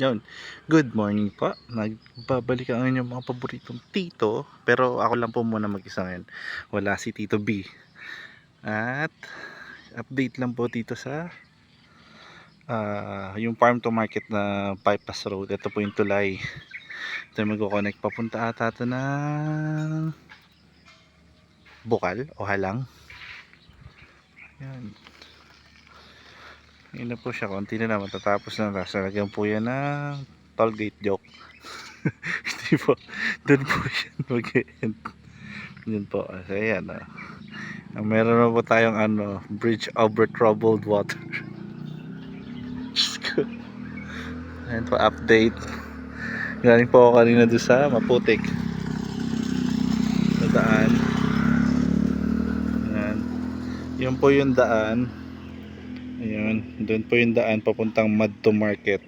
Yun. Good morning po. Nagbabalik ang inyong mga paboritong tito. Pero ako lang po muna mag-isa ngayon. Wala si Tito B. At update lang po dito sa ah, yung farm to market na bypass road. Ito po yung tulay. Ito yung mag-connect papunta ata ito ng Bukal o Halang. Yan. Yun na po siya. Konti na lang. Matatapos na. Tapos nalagyan po yan ng toll gate joke. Hindi po. Doon po siya mag-end. Yun po. So, ayan. ah. Ang Meron na po tayong ano, bridge over troubled water. Ayan po, update. Galing po ako kanina doon sa Maputik. Sa daan. Ayan. Yun po yung daan. Ayun, doon po yung daan papuntang Mad to Market.